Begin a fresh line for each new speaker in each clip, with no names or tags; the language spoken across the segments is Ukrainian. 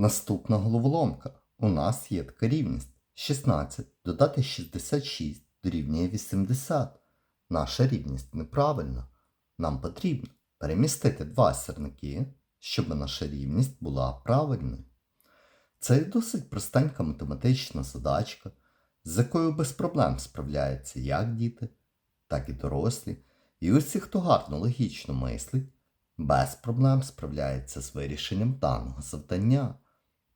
Наступна головоломка. У нас є така рівність. 16 додати 66 дорівнює 80. Наша рівність неправильна. Нам потрібно перемістити два сірники, щоб наша рівність була правильною. Це досить простенька математична задачка, з якою без проблем справляються як діти, так і дорослі. І усі, хто гарно логічно мислить, без проблем справляється з вирішенням даного завдання.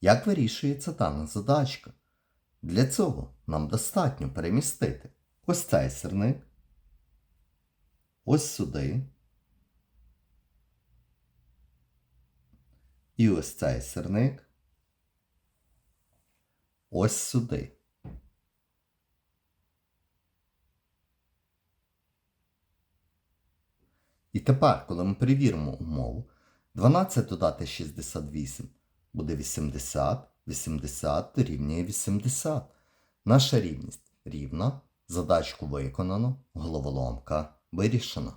Як вирішується дана задачка? Для цього нам достатньо перемістити ось цей сірник, ось сюди, і ось цей сірник, ось сюди. І тепер, коли ми перевіримо умову, 12 додати 68 буде 80, 80 дорівнює 80. Наша рівність рівна, задачку виконано, головоломка вирішена.